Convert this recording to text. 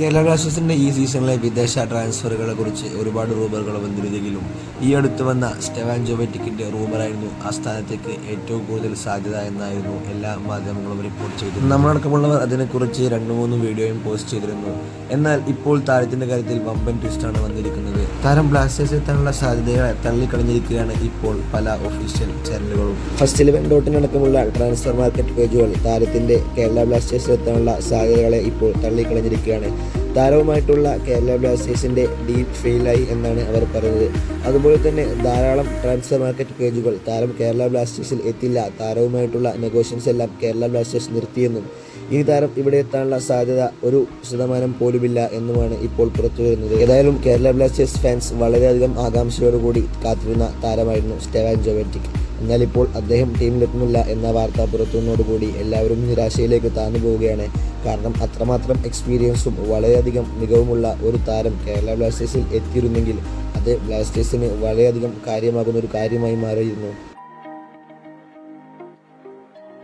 കേരള ബ്ലാസ്റ്റേഴ്സിന്റെ ഈ സീസണിലെ വിദേശ ട്രാൻസ്ഫറുകളെ കുറിച്ച് ഒരുപാട് റൂമറുകൾ വന്നിരുന്നെങ്കിലും ഈ അടുത്ത് വന്ന സ്റ്റെവാൻ ജോബറ്റിക്കിന്റെ റൂമറായിരുന്നു ആ സ്ഥാനത്തേക്ക് ഏറ്റവും കൂടുതൽ സാധ്യത എന്നായിരുന്നു എല്ലാ മാധ്യമങ്ങളും റിപ്പോർട്ട് ചെയ്തത് നമ്മളടക്കമുള്ളവർ അതിനെക്കുറിച്ച് രണ്ട് മൂന്ന് വീഡിയോയും പോസ്റ്റ് ചെയ്തിരുന്നു. എന്നാൽ ഇപ്പോൾ താരത്തിന്റെ കാര്യത്തിൽ വമ്പൻ ട്വിസ്റ്റാണ് വന്നിരിക്കുന്നത്. താരം ബ്ലാസ്റ്റേഴ്സ് എത്താനുള്ള സാധ്യതകളെ തള്ളിക്കളഞ്ഞിരിക്കുകയാണ് ഇപ്പോൾ പല ഒഫീഷ്യൽ ചാനലുകളും ഫസ്റ്റ് ഇലവൻ ഡോട്ടിനടക്കമുള്ള ട്രാൻസ്ഫർ മാർക്കറ്റ് പേജുകൾ താരത്തിന്റെ കേരള ബ്ലാസ്റ്റേഴ്സിൽ എത്താനുള്ള സാധ്യതകളെ ഇപ്പോൾ തള്ളിക്കളഞ്ഞിരിക്കുകയാണ്. താരവുമായിട്ടുള്ള കേരള ബ്ലാസ്റ്റേഴ്സിന്റെ ഡീപ് ഫെയിലായി എന്നാണ് അവർ പറഞ്ഞത് അതുപോലെ തന്നെ ധാരാളം ട്രാൻസ്ഫർ മാർക്കറ്റ് പേജുകൾ താരം കേരള ബ്ലാസ്റ്റേഴ്സിൽ എത്തില്ല. താരവുമായിട്ടുള്ള നെഗോഷ്യൻസ് എല്ലാം കേരള ബ്ലാസ്റ്റേഴ്സ് നിർത്തിയെന്നും ഈ താരം ഇവിടെ എത്താനുള്ള സാധ്യത ഒരു ശതമാനം പോലുമില്ല എന്നുമാണ് ഇപ്പോൾ പുറത്തു വരുന്നത്. ഏതായാലും കേരള ബ്ലാസ്റ്റേഴ്സ് ഫാൻസ് വളരെയധികം ആകാംക്ഷയോടുകൂടി കാത്തിരുന്ന താരമായിരുന്നു സ്റ്റെവാൻ ജോവറ്റിക് എന്നാൽ ഇപ്പോൾ അദ്ദേഹം ടീമിലെത്തുന്നില്ല എന്ന വാർത്ത പുറത്തുനിന്നോടുകൂടി എല്ലാവരും നിരാശയിലേക്ക് താന്നു പോവുകയാണ്. കാരണം അത്രമാത്രം എക്സ്പീരിയൻസും വളരെയധികം മികവുമുള്ള ഒരു താരം കേരള ബ്ലാസ്റ്റേഴ്സിൽ എത്തിയിരുന്നെങ്കിൽ അത് ബ്ലാസ്റ്റേഴ്സിന് വളരെയധികം കാര്യമാകുന്ന ഒരു കാര്യമായി മാറിയിരുന്നു.